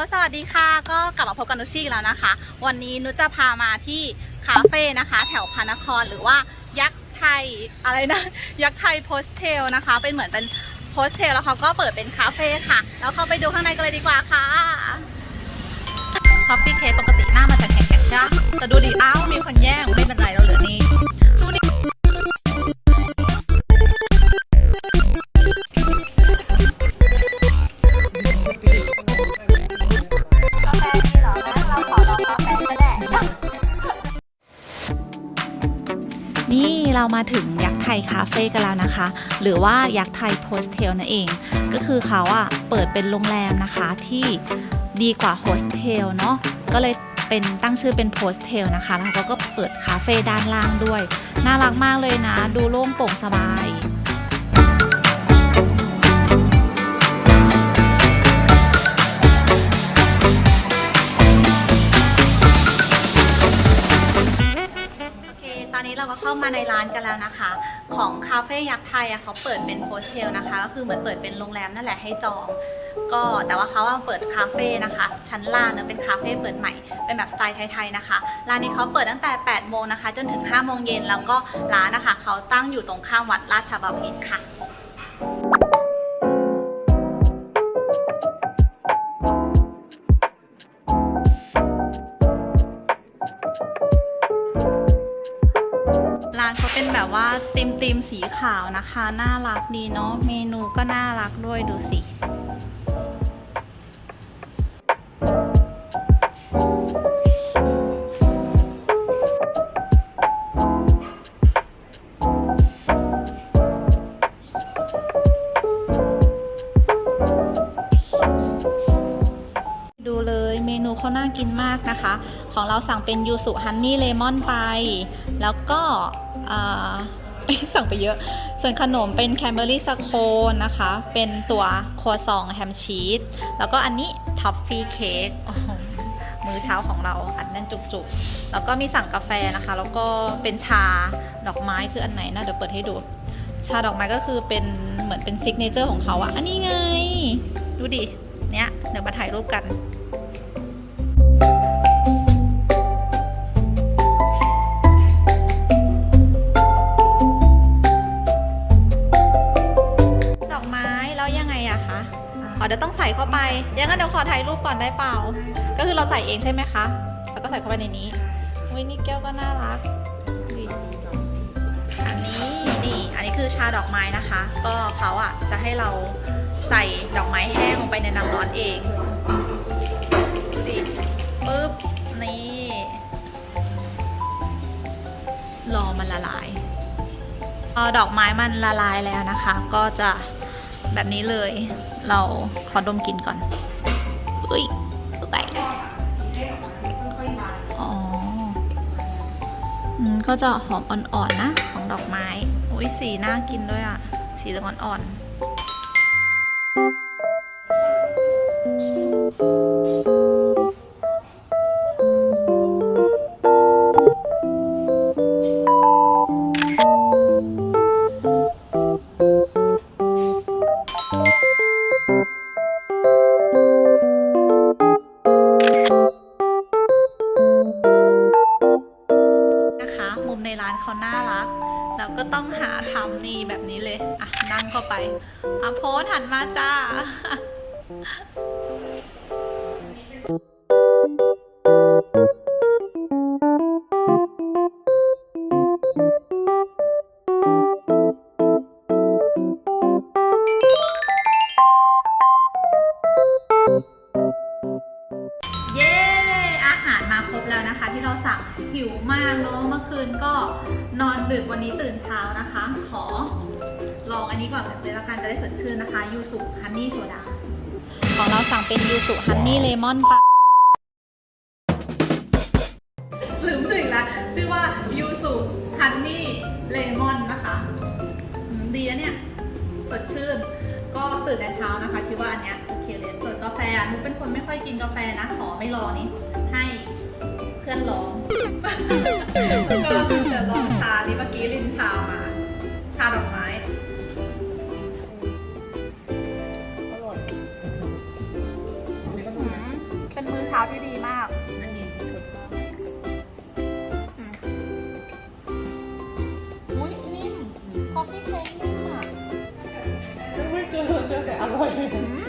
สวัสดีค่ะ ก็กลับมาพบกับนุชชีอีกแล้วนะคะ วันนี้นุชจะพามาที่คาเฟ่นะคะ แถวพระนครหรือว่ายักษ์ไทยอะไรนะยักษ์ไทยโพสเทลนะคะ เป็นเหมือนเป็นโพสเทลแล้วเขาก็เปิดเป็นคาเฟ่ค่ะ แล้วเข้าไปดูข้างในกันเลยดีกว่าค่ะคอฟฟี่เคปกติหน้ามันจะแข็งๆใช่ไหมแต่ดูดิอ้าวมีคนแย่งไม่เป็นไรเราเหลือนี่ นี่เรามาถึงยักษ์ไทยคาเฟ่กันแล้วนะคะ หรือว่ายักษ์ไทยโพสเทลนั่นเอง ก็คือเขาอะเปิดเป็นโรงแรมนะคะที่ดีกว่าโฮสเทลเนาะก็เลยเป็นตั้งชื่อเป็นโพสเทลนะคะ แล้วเขาก็เปิดคาเฟ่ด้านล่างด้วย น่ารักมากเลยนะ ดูโล่งโปร่งสบาย ก็เข้ามาในร้านกันแล้วนะคะ ของคาเฟ่ยักษ์ไทยอะเขาเปิดเป็นโฮสเทลนะคะ ก็คือเหมือนเปิดเป็นโรงแรมนั่นแหละให้จอง ก็แต่ว่าเขาว่าเปิดคาเฟ่นะคะ ชั้นล่างเนี่ยเป็นคาเฟ่เปิดใหม่ เป็นแบบสไตล์ไทยๆนะคะ ร้านนี้เขาเปิดตั้งแต่ 8 โมงนะคะ จนถึง 5 โมงเย็นแล้วก็ร้านนะคะเขาตั้งอยู่ตรงข้ามวัดราชบพิตรค่ะ ติมติมสีขาวนะคะ น่ารักดีเนาะ เมนูก็น่ารักด้วยดูสิดูเลยเมนูเขาน่ากินมากนะคะ ของเราสั่งเป็นยูสุฮันนี่เลมอนไป แล้วก็อ่า สั่งไปเยอะ ส่วนขนมเป็นแคนเบอรี่สโคนนะคะ เป็นตัวครัวซองแฮมชีส แล้วก็อันนี้ท็อฟฟี่เค้กมื้อเช้าของเราอันแน่นจุกๆ แล้วก็มีสั่งกาแฟนะคะ แล้วก็เป็นชาดอกไม้คืออันไหนนะเดี๋ยวเปิดให้ดู ชาดอกไม้ก็คือเป็นเหมือนเป็นซิกเนเจอร์ของเขาอะอันนี้ไง ดูดิ เนี้ยเดี๋ยวมาถ่ายรูปกัน ยังงั้นเดี๋ยวขอถ่ายรูปก่อนได้เปล่า ก็คือเราใส่เองใช่ไหมคะ แล้วก็ใส่เข้าไปในนี้วินี่แก้วก็น่ารัก อันนี้นี่ อันนี้คือชาดอกไม้นะคะ ก็เขาอะจะให้เราใส่ดอกไม้แห้งลงไปในน้ำร้อนเองดูดิปึ๊บ นี่ รอมันละลายพอดอกไม้มันละลายแล้วนะคะ ก็จะ แบบนี้เลย เราขอดมกลิ่นก่อนอุ้ยไปอ๋ออืมก็จะหอมอ่อนๆนะ ของดอกไม้ อุ้ยสีน่ากินด้วยอะสีลืองอ่อนๆ เขาน่ารัก เราก็ต้องหาทำนี่แบบนี้เลย อะ นั่งเข้าไป อะโพสหันมาจ้า หิวมากเนาะเมื่อคืนก็นอนดึกวันนี้ตื่นเช้านะคะ ขอลองอันนี้ก่อนเลยละกันจะได้สดชื่นนะคะยูสุฮันนี่โซดาของเราสั่งเป็นยูสุฮันนี่เลมอนปาลืมชื่ออีกแล้วชื่อว่ายูสุฮันนี่เลมอนนะคะดีอะเนี่ยสดชื่น ก็ตื่นแต่เช้านะคะ คิดว่าอันเนี้ยโอเคเลยส่วนกาแฟอะนุกเป็นคนไม่ค่อยกินกาแฟนะ ขอไม่รอนี้ให้เพื่อนลอง ก็จะลองชาที่เมื่อกี้ลินชามาชาดอกไม้อร่อยอันนี้ก็อืทำมเช้าที่ดีมาก อันนี้ชุดอืมอุ้ยนิ่มคอฟฟี่เค้กนิ่มอะไม่เจอเจอแต่อร่อยอืม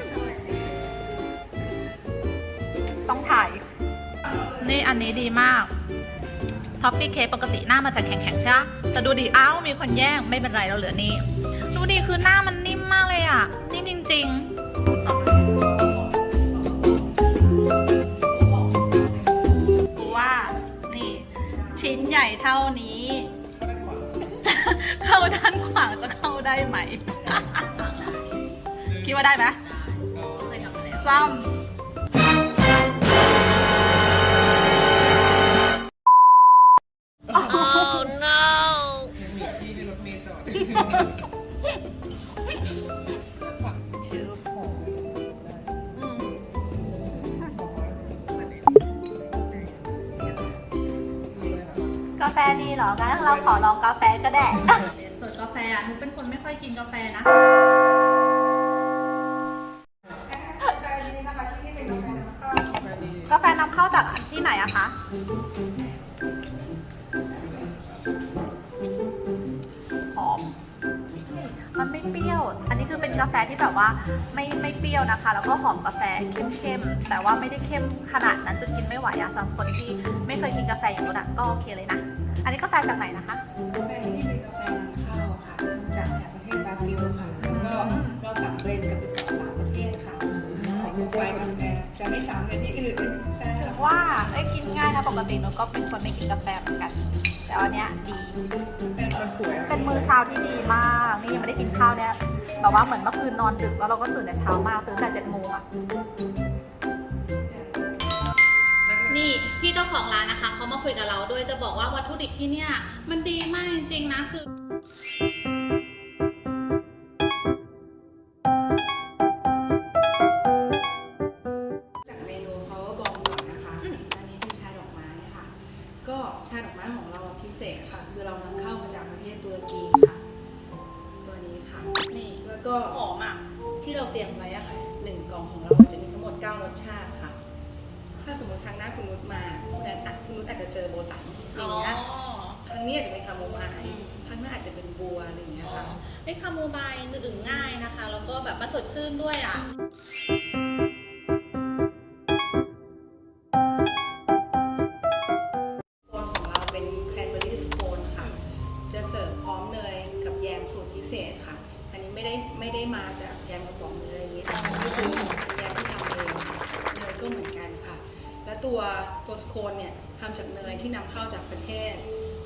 ต้องถ่าย นี่อันนี้ดีมาก ท็อฟฟี่เค้กปกติหน้ามันจะแข็งๆใช่ไหมแต่ดูดิอ้าวมีคนแย่งไม่เป็นไรเราเหลือนี่ดูดิคือหน้ามันนิ่มมากเลยอะ นิ่มจริงๆดูว่า นี่ ชิ้นใหญ่เท่านี้ เข้าด้านขวางจะเข้าได้ไหม คิดว่าได้ไหมเคยทำมาแล้วซ้ำ กาแฟดีเหรองั้นเราขอลองกาแฟก็ได้ ส่วนกาแฟอะหนูเป็นคนไม่ค่อยกินกาแฟนะ กาแฟนำเข้าจากที่ไหนอะคะหอมมันไม่เปรี้ยว อันนี้คือเป็นกาแฟที่แบบว่าไม่ไม่เปรี้ยวนะคะ แล้วก็หอมกาแฟเข้มๆ แต่ว่าไม่ได้เข้มขนาดนั้นจนกินไม่ไหวอะสำหรับคนที่ไม่เคยกินกาแฟอย่างนู้นอะก็โอเคเลยนะ อันนี้กาแฟจากไหนนะคะกาแฟที่นี่เป็นกาแฟนำเข้าค่ะ จากแถบประเทศบราซิลค่ะแล้วก็เราสั่งเบรนด์กับเป็นสองสามประเทศค่ะของกาแฟกาแฟจะไม่ซ้ำกับที่อื่นใช่ถือค่ะว่าได้กินง่ายนะปกติหนูก็เป็นคนไม่กินกาแฟเหมือนกัน แต่วันเนี้ยดีแฟนคนสวยเป็นมื้อเช้าที่ดีมาก นี่ยังไม่ได้กินข้าวเนี่ยแบบว่าเหมือนเมื่อคืนนอนดึกแล้วเราก็ตื่นแต่เช้ามากตื่นแต่เจ็ดโมงอะ นี่พี่เจ้าของร้านนะคะเขามาคุยกับเราด้วยจะบอกว่าวัตถุดิบที่เนี่ยมันดีมากจริงๆนะคือ จากเมนูเขาก็บอกก่อนนะคะอันนี้เป็นชาดอกไม้ค่ะ ก็ชาดอกไม้ของเราพิเศษค่ะ คือเรานำเข้ามาจากประเทศตุรกีค่ะ ตัวนี้ค่ะ นี่แล้วก็หอมอะที่เราเตรียมไว้อะค่ะหนึ่งกล่องของเราจะมีทั้งหมด 9 รสชาติค่ะ ถ้าสมมติครั้งหน้าคุณนุชมาคุณนัทอะคุณนุชอาจจะเจอโบตันอย่างเงี้ยครั้งนี้อาจจะเป็นคาโมไมล์ครั้งหน้าอาจจะเป็นบัวอะไรอย่างเงี้ยค่ะไอ้คาโมไมล์ดื่มง่ายนะคะ แล้วก็แบบมาสดชื่นด้วยอะ ตัวตัวสโคนเนี่ยทำจากเนยที่นำเข้าจากประเทศ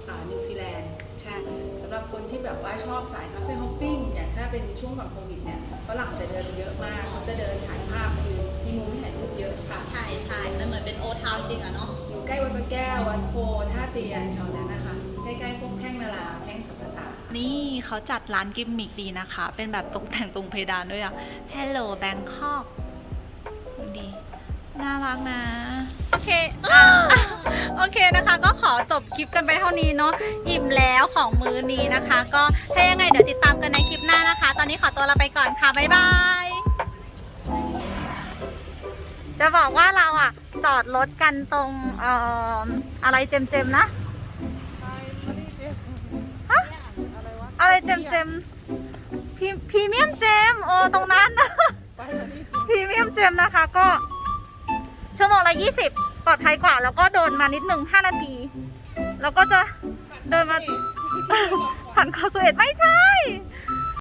อ่านิวซีแลนด์ใช่สำหรับคนที่แบบว่าชอบสายคาเฟ่ฮอปปิ้งอย่างถ้าเป็นช่วงก่อนโควิดเนี่ยฝรั่งจะเดินเยอะมาก เขาจะเดินถ่ายภาพคือมีมุมให้ถ่ายรูปเยอะค่ะ ใช่ใช่มันเหมือนเป็นโอทาวจริงอะเนาะอยู่ใกล้วัดพระแก้ว วัดโพท่าเตียนแถวนั้นนะคะ ใกล้ๆพวกแท่งนาราแท่งสัมปสานี่เขาจัดร้านกิมมิกดีนะคะ เป็นแบบตกแต่งตรงเพดานด้วยอะ Hello Bangkok ดี น่ารักนะ โอเคอะโอเคนะคะ ก็ขอจบคลิปกันไปเท่านี้เนาะ อิ่มแล้วของมื้อนี้นะคะ ก็ถ้ายังไงเดี๋ยวติดตามกันในคลิปหน้านะคะ ตอนนี้ขอตัวลาไปก่อนค่ะ บ๊ายบาย จะบอกว่าเราอะจอดรถกันตรงเอ่ออะไรเจมๆนะ อะไรเจมเจมพรีพีเมียมเจม โอตรงนั้น พรีเมียมเจมนะคะก็ ชั่วโมงละ 20 ปลอดภัยกว่า แล้วก็เดินมานิดหนึ่ง5นาที แล้วก็จะเดินมาผ่านเขาสเวตไม่ใช่